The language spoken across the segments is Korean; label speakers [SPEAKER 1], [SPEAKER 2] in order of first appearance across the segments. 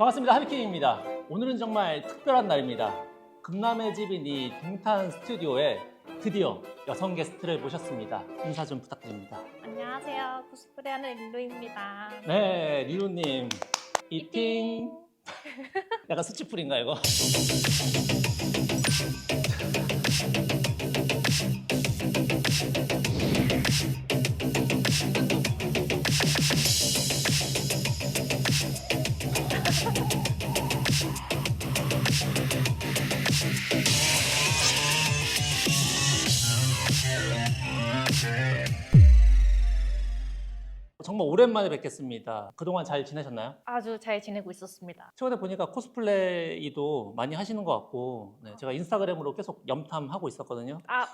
[SPEAKER 1] 반갑습니다. 하비킴입니다. 오늘은 정말 특별한 날입니다. 금남의 집인 이 동탄 스튜디오에 드디어 여성 게스트를 모셨습니다. 인사 좀 부탁드립니다.
[SPEAKER 2] 안녕하세요. 코스프레하는 릴루입니다.
[SPEAKER 1] 네, 리루님. 이팅. 약간 수치풀인가 이거? 정말 오랜만에 뵙겠습니다. 그동안 잘 지내셨나요?
[SPEAKER 2] 아주 잘 지내고 있었습니다.
[SPEAKER 1] 최근에 보니까 코스플레이도 많이 하시는 것 같고 네, 제가 인스타그램으로 계속 염탐하고 있었거든요.
[SPEAKER 2] 아,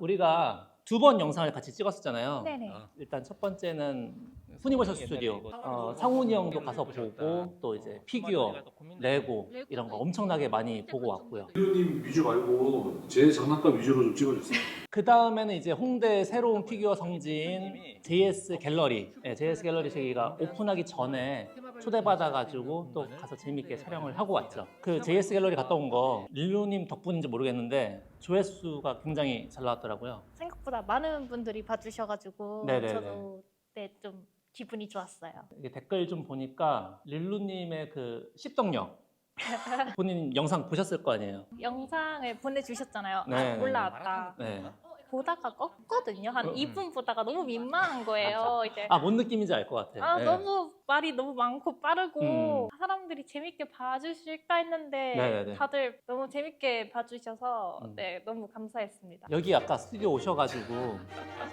[SPEAKER 1] 우리가 두 번 영상을 같이 찍었었잖아요.
[SPEAKER 2] 네네.
[SPEAKER 1] 일단 첫 번째는 후니버셜 스튜디오. 어, 상훈이 형도 가서 보고 또 이제 피규어, 레고 이런 거 엄청나게 많이 보고 왔고요.
[SPEAKER 3] 님 위주 말고 제 장난감 위주로 좀 찍어주세요.
[SPEAKER 1] 그 다음에는 이제 홍대 새로운 피규어 성지인 JS 갤러리, 네, JS 갤러리 저희가 오픈하기 전에 초대받아가지고 또 가서 재밌게 촬영을 하고 왔죠. 그 JS 갤러리 갔다 온 거 릴루님 덕분인지 모르겠는데 조회수가 굉장히 잘 나왔더라고요.
[SPEAKER 2] 생각보다 많은 분들이 봐주셔가지고
[SPEAKER 1] 네네네.
[SPEAKER 2] 저도 네, 좀 기분이 좋았어요.
[SPEAKER 1] 이게 댓글 좀 보니까 릴루님의 그 씹덕력 본인 영상 보셨을 거 아니에요.
[SPEAKER 2] 영상을 보내주셨잖아요.
[SPEAKER 1] 네.
[SPEAKER 2] 아, 올라왔다.
[SPEAKER 1] 네.
[SPEAKER 2] 보다가 껐거든요. 한
[SPEAKER 1] 음.
[SPEAKER 2] 2분 보다가 너무 민망한 거예요. 이제
[SPEAKER 1] 아, 뭔 느낌인지 알 것 같아요.
[SPEAKER 2] 아
[SPEAKER 1] 네.
[SPEAKER 2] 너무 말이 너무 많고 빠르고
[SPEAKER 1] 음.
[SPEAKER 2] 사람들이 재밌게 봐주실까 했는데
[SPEAKER 1] 네네네.
[SPEAKER 2] 다들 너무 재밌게 봐주셔서
[SPEAKER 1] 음.
[SPEAKER 2] 네 너무 감사했습니다.
[SPEAKER 1] 여기 아까 스튜디오 오셔가지고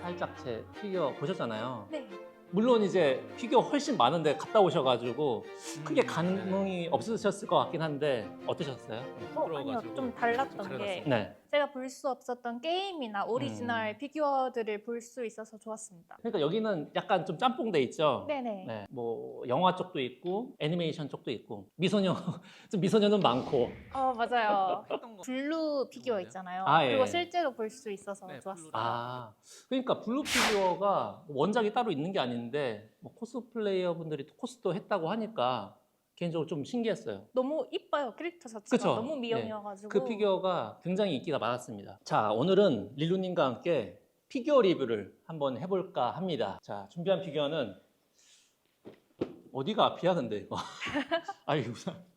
[SPEAKER 1] 살짝 제 피규어 보셨잖아요.
[SPEAKER 2] 네.
[SPEAKER 1] 물론 이제 피규어 훨씬 많은데 갔다 오셔가지고 크게 감흥이 없으셨을 것 같긴 한데 어떠셨어요?
[SPEAKER 2] 어, 아니요 좀 달랐던 게
[SPEAKER 1] 네.
[SPEAKER 2] 제가 볼 수 없었던 게임이나 오리지널
[SPEAKER 1] 음.
[SPEAKER 2] 피규어들을 볼 수 있어서 좋았습니다.
[SPEAKER 1] 그러니까 여기는 약간 좀 짬뽕돼 있죠.
[SPEAKER 2] 네네.
[SPEAKER 1] 네, 뭐 영화 쪽도 있고 애니메이션 쪽도 있고 미소녀 좀 미소녀는 많고
[SPEAKER 2] 어 맞아요. 블루 피규어 있잖아요.
[SPEAKER 1] 아, 예.
[SPEAKER 2] 그거 실제로 볼 수 있어서
[SPEAKER 4] 네,
[SPEAKER 2] 좋았어요.
[SPEAKER 1] 아 그러니까 블루 피규어가 원작이 따로 있는 게 아닌데 뭐 코스플레이어 분들이 코스도 했다고 하니까 개인적으로 좀 신기했어요.
[SPEAKER 2] 너무 이뻐요 캐릭터 자체가
[SPEAKER 1] 그쵸?
[SPEAKER 2] 너무 미영이어가지고.
[SPEAKER 1] 그 피규어가 굉장히 인기가 많았습니다. 자 오늘은 릴루님과 함께 피규어 리뷰를 한번 해볼까 합니다. 자 준비한 피규어는 어디가 앞이야 근데 이거 아이고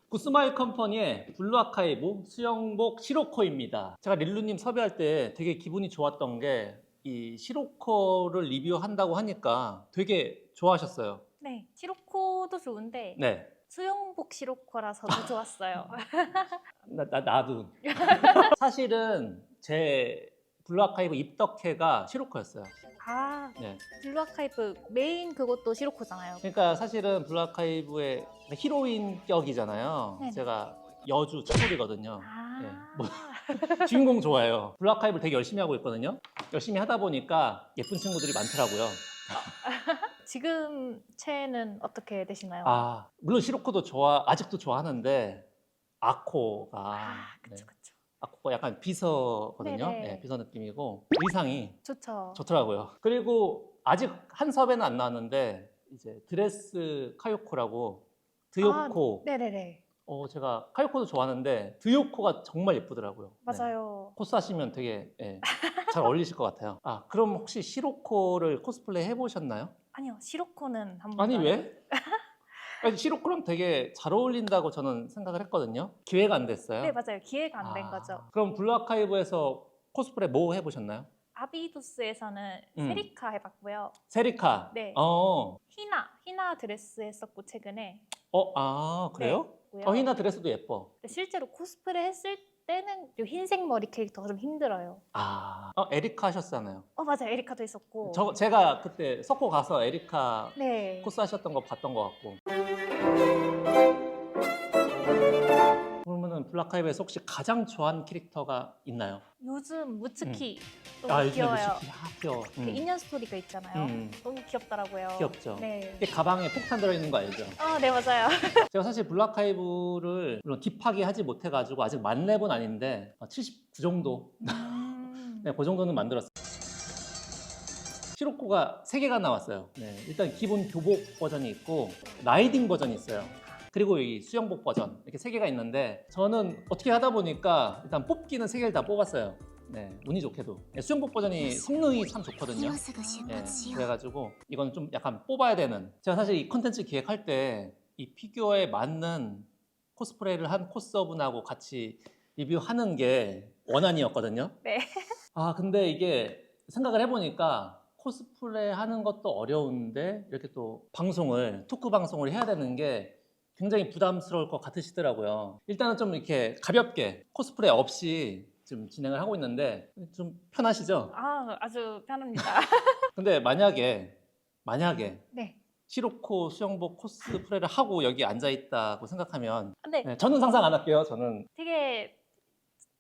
[SPEAKER 1] 구스마일 컴퍼니의 블루 아카이브 수영복 시로코입니다. 제가 릴루님 섭외할 때 되게 기분이 좋았던 게 이 시로코를 리뷰한다고 하니까 되게 좋아하셨어요.
[SPEAKER 2] 네 시로코도 좋은데
[SPEAKER 1] 네.
[SPEAKER 2] 수영복 시로코라서 더 좋았어요.
[SPEAKER 1] 나, 나, 나도. 사실은 제 블루 아카이브 입덕회가 시로코였어요.
[SPEAKER 2] 아
[SPEAKER 1] 네.
[SPEAKER 2] 블루 아카이브 메인 그것도 시로코잖아요.
[SPEAKER 1] 그러니까 사실은 블루 아카이브의 히로인 격이잖아요.
[SPEAKER 2] 네네.
[SPEAKER 1] 제가 여주 차돌이거든요.
[SPEAKER 2] 아
[SPEAKER 1] 네, 뭐- 주인공 좋아해요. 블루 아카이브를 되게 열심히 하고 있거든요. 열심히 하다 보니까 예쁜 친구들이 많더라고요.
[SPEAKER 2] 지금 채는 어떻게 되시나요?
[SPEAKER 1] 아, 물론 시로코도 좋아, 아직도 좋아하는데 아코가
[SPEAKER 2] 아,
[SPEAKER 1] 네,
[SPEAKER 2] 그쵸 그쵸.
[SPEAKER 1] 아코가 약간 비서거든요.
[SPEAKER 2] 네네.
[SPEAKER 1] 네, 비서 느낌이고 의상이
[SPEAKER 2] 좋죠.
[SPEAKER 1] 좋더라고요. 그리고 아직 한 섭외는 안 나왔는데 이제 드레스 카요코라고 드요코.
[SPEAKER 2] 네네네
[SPEAKER 1] 어 제가 카요코도 좋아하는데 드요코가 정말 예쁘더라고요. 네.
[SPEAKER 2] 맞아요.
[SPEAKER 1] 코스 하시면 되게 예, 잘 어울리실 것 같아요. 아 그럼 혹시 시로코를 코스플레이 해보셨나요?
[SPEAKER 2] 시로코는 한번
[SPEAKER 1] 아니 왜? 아니, 시로코랑 되게 잘 어울린다고 저는 생각을 했거든요. 기회가 안 됐어요.
[SPEAKER 2] 네 맞아요 기회가 안 된
[SPEAKER 1] 아,
[SPEAKER 2] 거죠.
[SPEAKER 1] 그럼 블루 아카이브에서 코스프레 뭐 해보셨나요?
[SPEAKER 2] 아비도스에서는
[SPEAKER 1] 음.
[SPEAKER 2] 세리카 해봤고요.
[SPEAKER 1] 세리카.
[SPEAKER 2] 네.
[SPEAKER 1] 어.
[SPEAKER 2] 히나 히나 드레스 했었고 최근에
[SPEAKER 1] 어, 아, 그래요?
[SPEAKER 2] 고요.
[SPEAKER 1] 어, 히나 드레스도 예뻐.
[SPEAKER 2] 근데 실제로 코스프레 했을 때는 요 흰색 머리 캐릭터가 좀 힘들어요.
[SPEAKER 1] 아, 어, 에리카 하셨잖아요.
[SPEAKER 2] 어 맞아요 에리카도 있었고.
[SPEAKER 1] 저, 제가 그때 석고 가서 에리카
[SPEAKER 2] 네.
[SPEAKER 1] 코스 하셨던 거 봤던 것 같고. 블라카이브에서 혹시 가장 좋아하는 캐릭터가 있나요?
[SPEAKER 2] 요즘 무츠키 너무
[SPEAKER 1] 아, 요즘에
[SPEAKER 2] 귀여워요.
[SPEAKER 1] 무슨 아, 귀여워.
[SPEAKER 2] 그
[SPEAKER 1] 음.
[SPEAKER 2] 인연 스토리가 있잖아요.
[SPEAKER 1] 음.
[SPEAKER 2] 너무 귀엽더라고요.
[SPEAKER 1] 귀엽죠.
[SPEAKER 2] 네.
[SPEAKER 1] 이게 가방에 폭탄 들어있는 거 알죠?
[SPEAKER 2] 아, 네 맞아요.
[SPEAKER 1] 제가 사실 블라카이브를 물론 딥하게 하지 못해가지고 아직 만렙은 아닌데 79 정도
[SPEAKER 2] 음.
[SPEAKER 1] 네, 그 정도는 만들었어요. 시로코가 3개가 나왔어요. 네, 일단 기본 교복 버전이 있고 라이딩 버전이 있어요. 그리고 이 수영복 버전 이렇게 세 개가 있는데 저는 어떻게 하다 보니까 일단 뽑기는 세 개를 다 뽑았어요. 네, 운이 좋게도 네, 수영복 버전이 성능이 참 좋거든요.
[SPEAKER 4] 네,
[SPEAKER 1] 그래가지고 이건 좀 약간 뽑아야 되는. 제가 사실 이 컨텐츠 기획할 때 이 피규어에 맞는 코스프레를 한 코스어분하고 같이 리뷰하는 게 원안이었거든요.
[SPEAKER 2] 네.
[SPEAKER 1] 아 근데 이게 생각을 해보니까 코스프레 하는 것도 어려운데 이렇게 또 방송을 토크 방송을 해야 되는 게 굉장히 부담스러울 것 같으시더라고요. 일단은 좀 이렇게 가볍게 코스프레 없이 좀 진행을 하고 있는데 좀 편하시죠?
[SPEAKER 2] 아 아주 편합니다.
[SPEAKER 1] 근데 만약에 만약에
[SPEAKER 2] 네.
[SPEAKER 1] 시로코 수영복 코스프레를 하고 여기 앉아 있다고 생각하면
[SPEAKER 2] 근데
[SPEAKER 1] 네, 저는 상상 안 할게요. 저는
[SPEAKER 2] 되게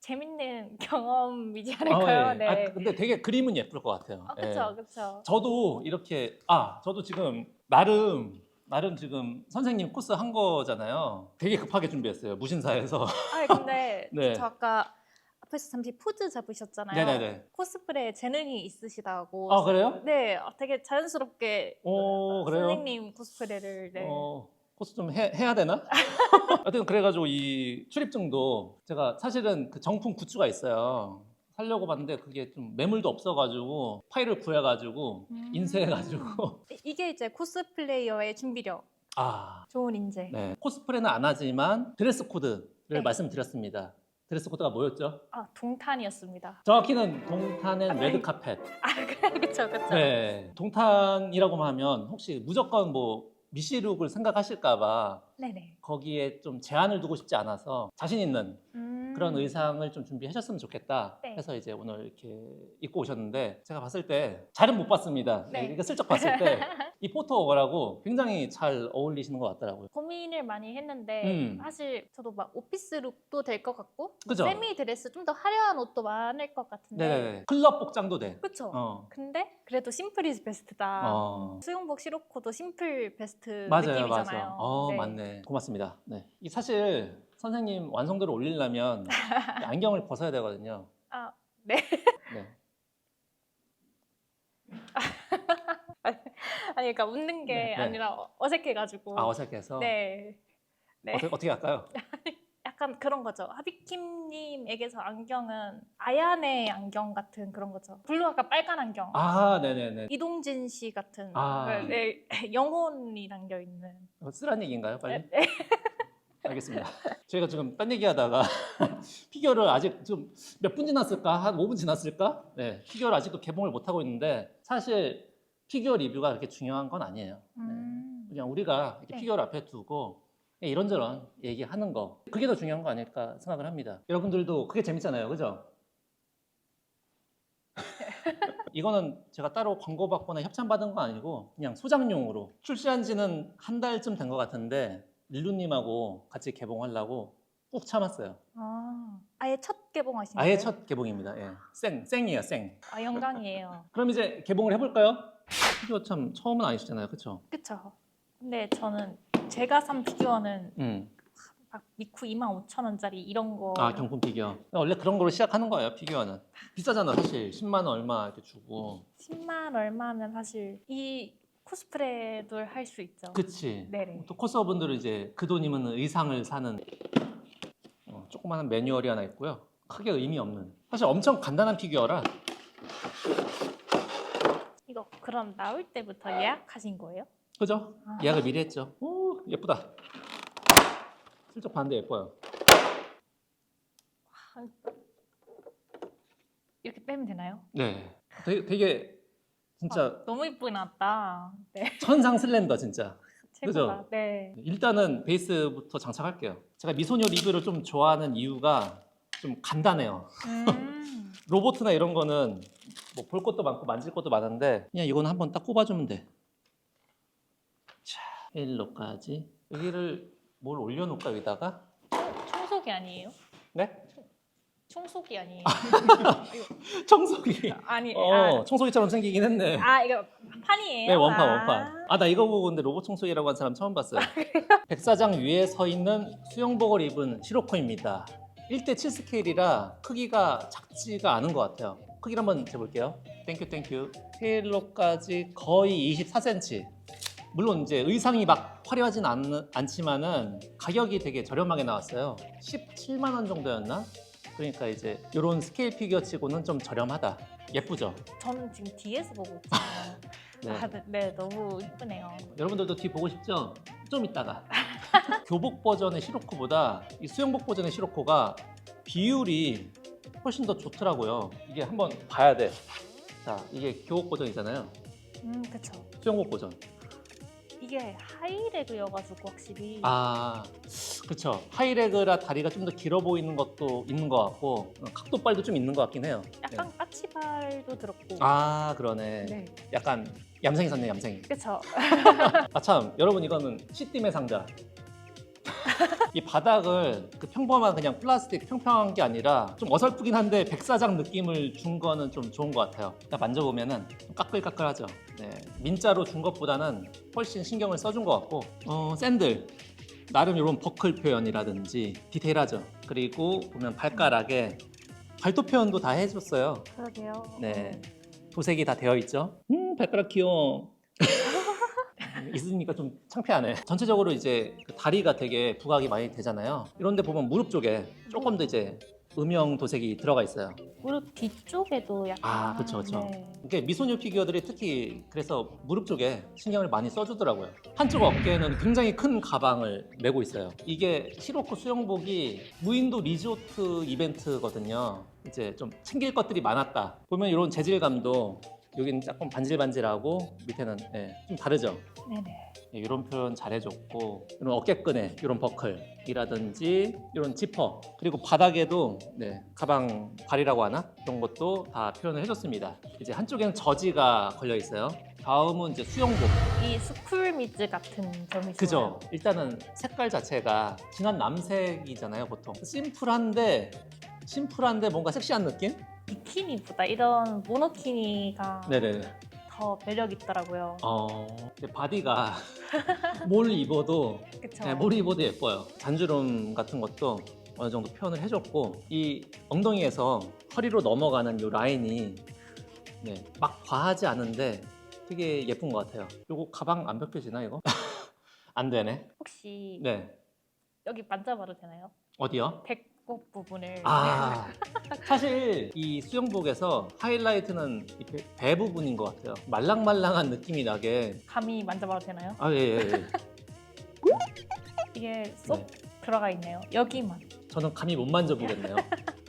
[SPEAKER 2] 재밌는 경험이지
[SPEAKER 1] 아,
[SPEAKER 2] 않을까요?
[SPEAKER 1] 예.
[SPEAKER 2] 네.
[SPEAKER 1] 아, 근데 되게 그림은 예쁠 것 같아요.
[SPEAKER 2] 아,
[SPEAKER 1] 예.
[SPEAKER 2] 그쵸.
[SPEAKER 1] 저도 이렇게 아 저도 지금 나름 나름 지금 선생님 코스 한 거잖아요. 되게 급하게 준비했어요. 무신사에서.
[SPEAKER 2] 아 근데
[SPEAKER 1] 네.
[SPEAKER 2] 저 아까 앞에서 잠시 포즈 잡으셨잖아요.
[SPEAKER 1] 네네네.
[SPEAKER 2] 코스프레 재능이 있으시다고.
[SPEAKER 1] 아 그래요?
[SPEAKER 2] 네, 어, 되게 자연스럽게
[SPEAKER 1] 오 그래요?
[SPEAKER 2] 선생님 코스프레를 네.
[SPEAKER 1] 어, 코스 좀 해, 해야 되나? 하여튼 그래가지고 이 출입증도 제가 사실은 그 정품 굿즈가 있어요. 살려고 봤는데 그게 좀 매물도 없어가지고 파일을 구해가지고
[SPEAKER 2] 음.
[SPEAKER 1] 인쇄해가지고
[SPEAKER 2] 이- 이게 이제 코스플레이어의 준비력,
[SPEAKER 1] 아
[SPEAKER 2] 좋은 인재.
[SPEAKER 1] 네. 코스프레는 안 하지만 드레스 코드를
[SPEAKER 2] 네.
[SPEAKER 1] 말씀드렸습니다. 드레스 코드가 뭐였죠?
[SPEAKER 2] 아 동탄이었습니다.
[SPEAKER 1] 정확히는 동탄의
[SPEAKER 2] 네.
[SPEAKER 1] 레드 카펫.
[SPEAKER 2] 아 그래, 그쵸, 그쵸.
[SPEAKER 1] 네. 동탄이라고 하면 혹시 무조건 뭐 미시룩을 생각하실까봐
[SPEAKER 2] 네네.
[SPEAKER 1] 거기에 좀 제한을 두고 싶지 않아서 자신 있는
[SPEAKER 2] 음.
[SPEAKER 1] 그런 의상을 좀 준비하셨으면 좋겠다
[SPEAKER 2] 네.
[SPEAKER 1] 해서 이제 오늘 이렇게 입고 오셨는데 제가 봤을 때 잘은 못 봤습니다.
[SPEAKER 2] 네.
[SPEAKER 1] 이게 슬쩍 봤을 때 이 포토워라고 굉장히 잘 어울리시는 것 같더라고요.
[SPEAKER 2] 고민을 많이 했는데
[SPEAKER 1] 음.
[SPEAKER 2] 사실 저도 막 오피스 룩도 될 것 같고
[SPEAKER 1] 그죠?
[SPEAKER 2] 세미 드레스 좀 더 화려한 옷도 많을 것 같은데
[SPEAKER 1] 네네. 클럽 복장도 돼.
[SPEAKER 2] 그쵸?
[SPEAKER 1] 어.
[SPEAKER 2] 근데 그래도 심플 이즈 베스트다
[SPEAKER 1] 어.
[SPEAKER 2] 수영복 시로코도 심플 베스트
[SPEAKER 1] 맞아요,
[SPEAKER 2] 느낌이잖아요
[SPEAKER 1] 맞아요. 어,
[SPEAKER 2] 네.
[SPEAKER 1] 맞네. 고맙습니다. 네. 이 사실 선생님 완성도를 올리려면 안경을 벗어야 되거든요.
[SPEAKER 2] 아, 네.
[SPEAKER 1] 네.
[SPEAKER 2] 아니 그러니까 웃는 게
[SPEAKER 1] 네, 네.
[SPEAKER 2] 아니라 어- 어색해가지고
[SPEAKER 1] 아 어색해서.
[SPEAKER 2] 네. 네.
[SPEAKER 1] 어떻게, 어떻게 할까요?
[SPEAKER 2] 약간 그런 거죠. 하비킴님에게서 안경은 아얀의 안경 같은 그런 거죠. 블루 아까 빨간 안경.
[SPEAKER 1] 아, 네네네.
[SPEAKER 2] 이동진 씨 같은
[SPEAKER 1] 아.
[SPEAKER 2] 그, 네, 영혼이 담겨 있는.
[SPEAKER 1] 어, 쓰란 얘기인가요, 빨리?
[SPEAKER 2] 네.
[SPEAKER 1] 알겠습니다. 저희가 지금 딴 얘기하다가 피규어를 아직 좀 몇 분 지났을까? 한 5분 지났을까? 네, 피규어를 아직도 개봉을 못 하고 있는데 사실 피규어 리뷰가 그렇게 중요한 건 아니에요. 네.
[SPEAKER 2] 음.
[SPEAKER 1] 그냥 우리가 이렇게
[SPEAKER 2] 네.
[SPEAKER 1] 피규어를 앞에 두고 이런저런 얘기하는 거 그게 더 중요한 거 아닐까 생각을 합니다. 여러분들도 그게 재밌잖아요, 그죠? 이거는 제가 따로 광고 받거나 협찬 받은 거 아니고 그냥 소장용으로 출시한 지는 한 달쯤 된 것 같은데 릴루님하고 같이 개봉하려고 꾹 참았어요.
[SPEAKER 2] 아, 아예 첫 개봉하신
[SPEAKER 1] 아예
[SPEAKER 2] 거예요?
[SPEAKER 1] 첫 개봉입니다. 예. 생 생이에요, 생.
[SPEAKER 2] 아, 영광이에요.
[SPEAKER 1] 그럼 이제 개봉을 해볼까요? 피규어 참 처음은 아니시잖아요, 그렇죠?
[SPEAKER 2] 그쵸. 근데 저는 제가 산 피규어는
[SPEAKER 1] 음.
[SPEAKER 2] 막 미쿠 2만 5천 원짜리 이런 거.
[SPEAKER 1] 아 경품 피규어 원래 그런 거로 시작하는 거예요 피규어는 비싸잖아 사실 10만 원 얼마 이렇게 주고
[SPEAKER 2] 10만 얼마면 사실 이 코스프레도 할 수 있죠.
[SPEAKER 1] 그치
[SPEAKER 2] 네네.
[SPEAKER 1] 또 코스어분들은 이제 그 돈이면 의상을 사는 어, 조그마한 매뉴얼이 하나 있고요 크게 의미 없는 사실 엄청 간단한 피규어라
[SPEAKER 2] 이거 그럼 나올 때부터 예약하신 거예요?
[SPEAKER 1] 그죠?
[SPEAKER 2] 아.
[SPEAKER 1] 예약을 미리 했죠 오 예쁘다 슬쩍 봤는데 예뻐요
[SPEAKER 2] 이렇게 빼면 되나요?
[SPEAKER 1] 네 되게, 되게 진짜
[SPEAKER 2] 아, 너무 이쁘게 나왔다. 네.
[SPEAKER 1] 천상 슬렌더 진짜
[SPEAKER 2] 최고다.
[SPEAKER 1] 그죠?
[SPEAKER 2] 네.
[SPEAKER 1] 일단은 베이스부터 장착할게요. 제가 미소녀 리뷰를 좀 좋아하는 이유가 좀 간단해요.
[SPEAKER 2] 음.
[SPEAKER 1] 로보트나 이런 거는 뭐 볼 것도 많고 만질 것도 많은데 그냥 이거는 한번 딱 꼽아주면 돼. 자, 일로까지 여기를 뭘 올려놓을까 여기다가?
[SPEAKER 2] 청소기 아니에요?
[SPEAKER 1] 네?
[SPEAKER 2] 청소기 아니에요?
[SPEAKER 1] 청소기.
[SPEAKER 2] 아니,
[SPEAKER 1] 어, 청소기처럼 생기긴 했네.
[SPEAKER 2] 아, 아 이거 판이에요?
[SPEAKER 1] 네, 원판
[SPEAKER 2] 아.
[SPEAKER 1] 원판. 아, 나 이거 보고 근데 로봇 청소기라고 한 사람 처음 봤어요. 백사장 위에 서 있는 수영복을 입은 시로코입니다. 1대 7 스케일이라 크기가 작지가 않은 것 같아요. 크기를 한번 재볼게요. 땡큐 땡큐. 테일로까지 거의 24cm. 물론 이제 의상이 막 화려하진 않, 않지만은 가격이 되게 저렴하게 나왔어요. 17만 원 정도였나? 그러니까 이제 이런 스케일 피규어 치고는 좀 저렴하다. 예쁘죠?
[SPEAKER 2] 저는 지금 뒤에서 보고 있잖아요.
[SPEAKER 1] 네.
[SPEAKER 2] 아, 네, 네, 너무 이쁘네요.
[SPEAKER 1] 여러분들도 뒤 보고 싶죠? 좀 이따가. 교복 버전의 시로코보다 이 수영복 버전의 시로코가 비율이 훨씬 더 좋더라고요. 이게 한번 봐야 돼. 자, 이게 교복 버전이잖아요.
[SPEAKER 2] 음, 그쵸.
[SPEAKER 1] 수영복 버전.
[SPEAKER 2] 이게 하이레그여가지고 확실히
[SPEAKER 1] 아, 그쵸. 하이레그라 다리가 좀 더 길어 보이는 것도 있는 것 같고 어, 각도발도 좀 있는 것 같긴 해요.
[SPEAKER 2] 약간 까치발도 들었고.
[SPEAKER 1] 아, 그러네.
[SPEAKER 2] 네,
[SPEAKER 1] 약간 얌생이 샀네, 얌생이.
[SPEAKER 2] 그쵸.
[SPEAKER 1] 아 참, 여러분 이거는 시띠의 상자. 이 바닥을 그 평범한 그냥 플라스틱 평평한 게 아니라 좀 어설프긴 한데 백사장 느낌을 준 거는 좀 좋은 것 같아요. 딱 만져보면은 좀 까끌까끌하죠. 네, 민자로 준 것보다는 훨씬 신경을 써준 것 같고 어, 샌들 나름 이런 버클 표현이라든지 디테일하죠. 그리고 보면 발가락에 발톱 표현도 다 해줬어요.
[SPEAKER 2] 그러게요.
[SPEAKER 1] 네. 도색이 다 되어 있죠. 음, 발가락 귀여워. 있으니까 좀 창피하네. 전체적으로 이제 그 다리가 되게 부각이 많이 되잖아요. 이런데 보면 무릎 쪽에 조금 더 이제 음영 도색이 들어가 있어요.
[SPEAKER 2] 무릎 뒤쪽에도 약간.
[SPEAKER 1] 아, 그쵸, 그쵸.
[SPEAKER 2] 네.
[SPEAKER 1] 이게 미소녀 피규어들이 특히 그래서 무릎 쪽에 신경을 많이 써주더라고요. 한쪽 어깨에는 굉장히 큰 가방을 메고 있어요. 이게 시로코 수영복이 무인도 리조트 이벤트거든요. 이제 좀 챙길 것들이 많았다. 보면 이런 재질감도 여기는 조금 반질반질하고 밑에는 네, 좀 다르죠.
[SPEAKER 2] 네네.
[SPEAKER 1] 네, 이런 표현 잘해줬고 이런 어깨끈에 이런 버클이라든지 이런 지퍼 그리고 바닥에도 네, 가방 발이라고 하나 그런 것도 다 표현을 해줬습니다. 이제 한쪽에는 저지가 걸려 있어요. 다음은 이제 수영복.
[SPEAKER 2] 이 스쿨미즈 같은 점이
[SPEAKER 1] 그죠?
[SPEAKER 2] 좋아요.
[SPEAKER 1] 일단은 색깔 자체가 진한 남색이잖아요, 보통. 심플한데 심플한데 뭔가 섹시한 느낌?
[SPEAKER 2] 비키니보다 이런 모노키니가
[SPEAKER 1] 네네.
[SPEAKER 2] 더 매력 있더라고요.
[SPEAKER 1] 어, 근데 바디가 뭘 입어도
[SPEAKER 2] 그쵸?
[SPEAKER 1] 네, 뭘 입어도 예뻐요. 잔주름 같은 것도 어느 정도 표현을 해줬고 이 엉덩이에서 허리로 넘어가는 이 라인이 네, 막 과하지 않은데 되게 예쁜 것 같아요. 요거 가방 안 벗겨지나 이거? 안 되네.
[SPEAKER 2] 혹시
[SPEAKER 1] 네,
[SPEAKER 2] 여기 만져봐도 되나요?
[SPEAKER 1] 어디요?
[SPEAKER 2] 배꼽 부분을.
[SPEAKER 1] 아 사실 이 수영복에서 하이라이트는 이 배, 배 부분인 것 같아요. 말랑말랑한 느낌이 나게.
[SPEAKER 2] 감히 만져봐도 되나요?
[SPEAKER 1] 아 예, 예, 예.
[SPEAKER 2] 이게 쏙
[SPEAKER 1] 네.
[SPEAKER 2] 들어가 있네요. 여기만.
[SPEAKER 1] 저는 감히 못 만져보겠네요.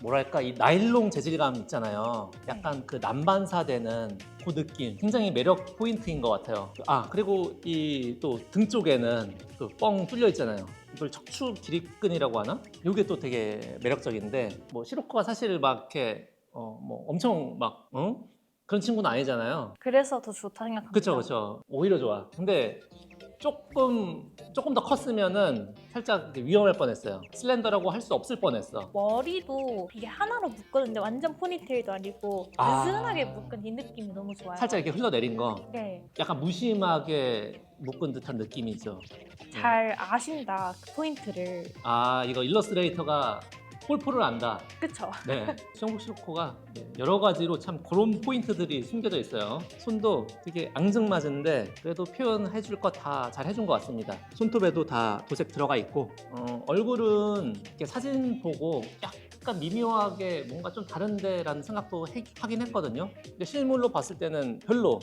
[SPEAKER 1] 뭐랄까 이 나일론 재질감 있잖아요. 약간 그 남반사되는 그 느낌 굉장히 매력 포인트인 것 같아요. 아 그리고 이 또 등 쪽에는 그뻥 뚫려 있잖아요. 이걸 척추 기립근이라고 하나? 이게 또 되게 매력적인데 뭐 시로코가 사실 막 이렇게 어 뭐 엄청 막 어? 그런 친구는 아니잖아요.
[SPEAKER 2] 그래서 더 좋다 생각합니다.
[SPEAKER 1] 그쵸 그쵸 오히려 좋아. 근데 조금 조금 더 컸으면은 살짝 위험할 뻔했어요. 슬렌더라고 할 수 없을 뻔했어.
[SPEAKER 2] 머리도 이게 하나로 묶었는데 완전 포니테일도 아니고
[SPEAKER 1] 아.
[SPEAKER 2] 느슨하게 묶은 이 느낌이 너무 좋아요.
[SPEAKER 1] 살짝 이렇게 흘러내린 거
[SPEAKER 2] 네,
[SPEAKER 1] 약간 무심하게 묶은 듯한 느낌이죠.
[SPEAKER 2] 잘 아신다 그 포인트를.
[SPEAKER 1] 아 이거 일러스트레이터가 폴포를 안다.
[SPEAKER 2] 그쵸?
[SPEAKER 1] 네, 수영복 시로코가 여러 가지로 참 그런 포인트들이 숨겨져 있어요. 손도 되게 앙증맞은데 그래도 표현해줄 것다잘 해준 것 같습니다. 손톱에도 다 도색 들어가 있고 어, 얼굴은 이렇게 사진 보고 약간 미묘하게 뭔가 좀 다른데라는 생각도 해- 하긴 했거든요. 근데 실물로 봤을 때는 별로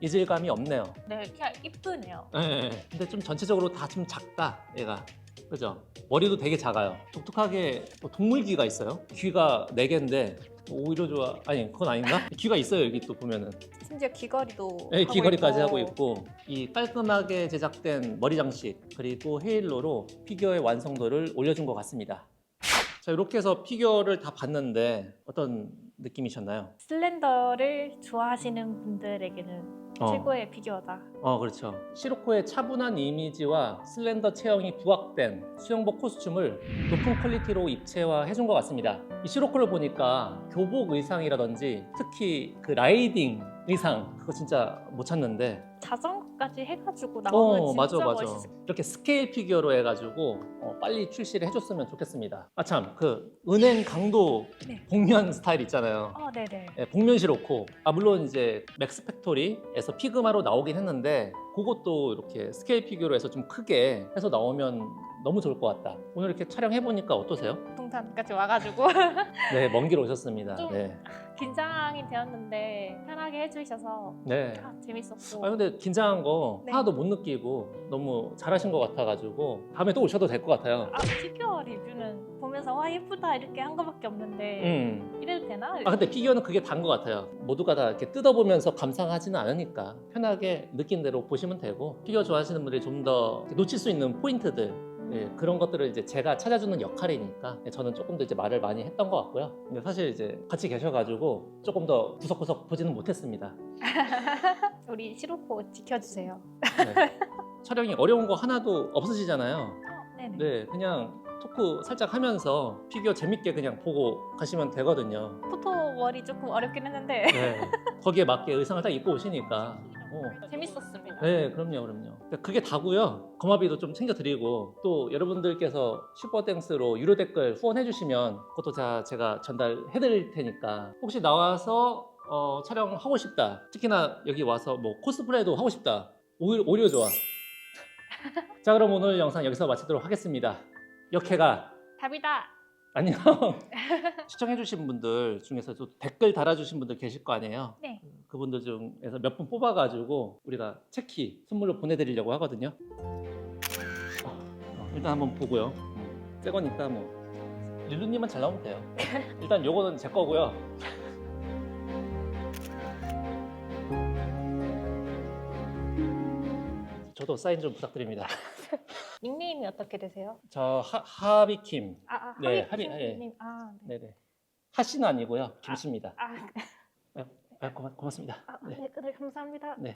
[SPEAKER 1] 이질감이 없네요.
[SPEAKER 2] 네, 그냥 이쁘네요.
[SPEAKER 1] 네, 근데 좀 전체적으로 다 좀 작다 얘가 그죠? 머리도 되게 작아요 독특하게 뭐 동물귀가 있어요 귀가 네 개인데 오히려 좋아 아니 그건 아닌가? 귀가 있어요 여기 또 보면은
[SPEAKER 2] 심지어 귀걸이도
[SPEAKER 1] 네,
[SPEAKER 2] 하고
[SPEAKER 1] 귀걸이까지
[SPEAKER 2] 있고.
[SPEAKER 1] 하고 있고 이 깔끔하게 제작된 머리 장식 그리고 헤일로로 피규어의 완성도를 올려준 것 같습니다 자 이렇게 해서 피규어를 다 봤는데 어떤 느낌이셨나요?
[SPEAKER 2] 슬렌더를 좋아하시는 분들에게는
[SPEAKER 1] 어.
[SPEAKER 2] 최고의 피규어다.
[SPEAKER 1] 어, 그렇죠. 시로코의 차분한 이미지와 슬렌더 체형이 부각된 수영복 코스튬을 높은 퀄리티로 입체화 해준 것 같습니다. 이 시로코를 보니까 교복 의상이라든지 특히 그 라이딩 의상 그거 진짜 못 찾는데
[SPEAKER 2] 자전거까지 해가지고 나오면
[SPEAKER 1] 어
[SPEAKER 2] 진짜
[SPEAKER 1] 맞아 맞아
[SPEAKER 2] 멋있을
[SPEAKER 1] 이렇게 스케일 피규어로 해가지고 어, 빨리 출시를 해줬으면 좋겠습니다. 아 참 그 은행 강도
[SPEAKER 2] 네.
[SPEAKER 1] 복면 스타일 있잖아요.
[SPEAKER 2] 어, 네네.
[SPEAKER 1] 예, 복면 시로코. 아 물론 이제 맥스 팩토리 피규어에서 피그마로 나오긴 했는데 그것도 이렇게 스케일 피규어로 해서 좀 크게 해서 나오면 너무 좋을 것 같다. 오늘 이렇게 촬영해 보니까 어떠세요?
[SPEAKER 2] 동탄까지 와가지고
[SPEAKER 1] 네, 먼 길 오셨습니다.
[SPEAKER 2] 좀-
[SPEAKER 1] 네,
[SPEAKER 2] 긴장이 되었는데 편하게 해주셔서
[SPEAKER 1] 네.
[SPEAKER 2] 아, 재밌었고
[SPEAKER 1] 아 근데 긴장한 거
[SPEAKER 2] 네.
[SPEAKER 1] 하나도 못 느끼고 너무 잘하신 것 같아가지고 다음에 또 오셔도 될 것 같아요.
[SPEAKER 2] 아, 피규어 리뷰는 보면서 와 예쁘다 이렇게 한 거밖에 없는데
[SPEAKER 1] 음.
[SPEAKER 2] 이래도 되나?
[SPEAKER 1] 아 근데 피규어는 그게 단 것 같아요. 모두가 다 이렇게 뜯어보면서 감상하지는 않으니까 편하게 느낀 대로 보시면 되고 피규어 좋아하시는 분들이 좀 더 놓칠 수 있는 포인트들 예, 그런 것들을 이제 제가 찾아주는 역할이니까 예, 저는 조금 더 이제 말을 많이 했던 것 같고요. 근데 사실 이제 같이 계셔가지고 조금 더 구석구석 보지는 못했습니다.
[SPEAKER 2] 우리 시로코 지켜주세요.
[SPEAKER 1] 네. 촬영이 어려운 거 하나도 없으시잖아요.
[SPEAKER 2] 어, 네네.
[SPEAKER 1] 네, 그냥 토크 살짝 하면서 피규어 재밌게 그냥 보고 가시면 되거든요.
[SPEAKER 2] 포토월이 조금 어렵긴 했는데
[SPEAKER 1] 네. 거기에 맞게 의상을 딱 입고 오시니까. 어.
[SPEAKER 2] 재밌었습니다.
[SPEAKER 1] 네, 그럼요, 그럼요. 그러니까 그게 다고요. 거마비도 좀 챙겨드리고 또 여러분들께서 슈퍼땡스로 유료 댓글 후원해주시면 그것도 제가, 제가 전달해드릴 테니까 혹시 나와서 어, 촬영하고 싶다. 특히나 여기 와서 뭐 코스프레도 하고 싶다. 오히려, 오히려 좋아. 자, 그럼 오늘 영상 여기서 마치도록 하겠습니다. 역해가
[SPEAKER 2] 답이다.
[SPEAKER 1] 안녕. 시청해주신 분들 중에서 또 댓글 달아주신 분들 계실 거 아니에요.
[SPEAKER 2] 네.
[SPEAKER 1] 그분들 중에서 몇 분 뽑아가지고 우리가 체키 선물로 보내드리려고 하거든요. 어, 일단 한번 보고요. 음, 새 거니까 뭐 릴루님만 잘 나오면 돼요. 일단 요거는 제 거고요. 저도 사인 좀 부탁드립니다.
[SPEAKER 2] 닉네임이 어떻게 되세요?
[SPEAKER 1] 저 하, 하비킴.
[SPEAKER 2] 아, 아
[SPEAKER 1] 네,
[SPEAKER 2] 하비킴님. 아, 네.
[SPEAKER 1] 네네. 하씨는 아니고요. 김씨입니다.
[SPEAKER 2] 아,
[SPEAKER 1] 아, 고맙, 고맙습니다.
[SPEAKER 2] 아,
[SPEAKER 1] 네.
[SPEAKER 2] 네, 네, 감사합니다.
[SPEAKER 1] 네.